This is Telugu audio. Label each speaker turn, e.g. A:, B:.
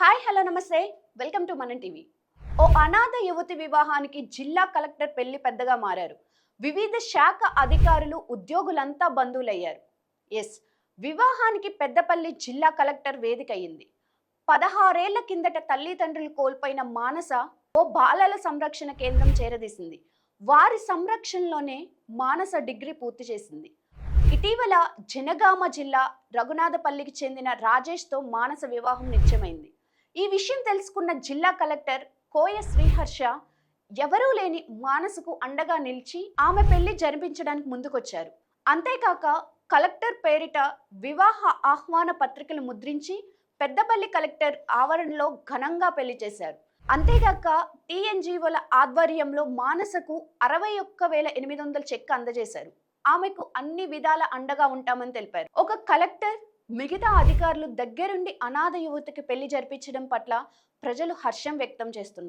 A: హాయ్ హలో నమస్తే. Welcome to Manam TV. ఓ అనాథ యువతి వివాహానికి జిల్లా కలెక్టర్ పెళ్ళి పెద్దగా మారారు. వివిధ శాఖ అధికారులు ఉద్యోగులంతా బంధువులయ్యారు. ఎస్ వివాహానికి పెద్దపల్లి జిల్లా కలెక్టర్ వేదిక అయింది పదహారేళ్ళ కిందట తల్లిదండ్రులు కోల్పోయిన మానస ఓ బాలల సంరక్షణ కేంద్రం చేరదీసింది. వారి సంరక్షణలోనే మానస డిగ్రీ పూర్తి చేసింది. ఇటీవల జనగామ జిల్లా రఘునాథపల్లికి చెందిన రాజేష్తో మానస వివాహం నిత్యమైంది. ఈ విషయం తెలుసుకున్న జిల్లా కలెక్టర్ కోయ శ్రీహర్ష ఎవరూ లేని మానసకు అండగా నిలిచి ఆమె పెళ్ళి జరిపించడానికి ముందుకొచ్చారు. అంతేకాక కలెక్టర్ పేరిట వివాహ ఆహ్వాన పత్రికలు ముద్రించి పెద్దపల్లి కలెక్టర్ ఆవరణలో ఘనంగా పెళ్ళి చేశారు. అంతేగాక టీఎన్జీఓల ఆధ్వర్యంలో మానసకు అరవై ఒక్క వేల ఎనిమిది వందల చెక్ అందజేశారు. ఆమెకు అన్ని విధాల అండగా ఉంటామని తెలిపారు. ఒక కలెక్టర్ మిగతా అధికారులు దగ్గరుండి అనాథ యువతికి పెళ్ళి జరిపించడం పట్ల ప్రజలు హర్షం వ్యక్తం చేస్తున్నారు.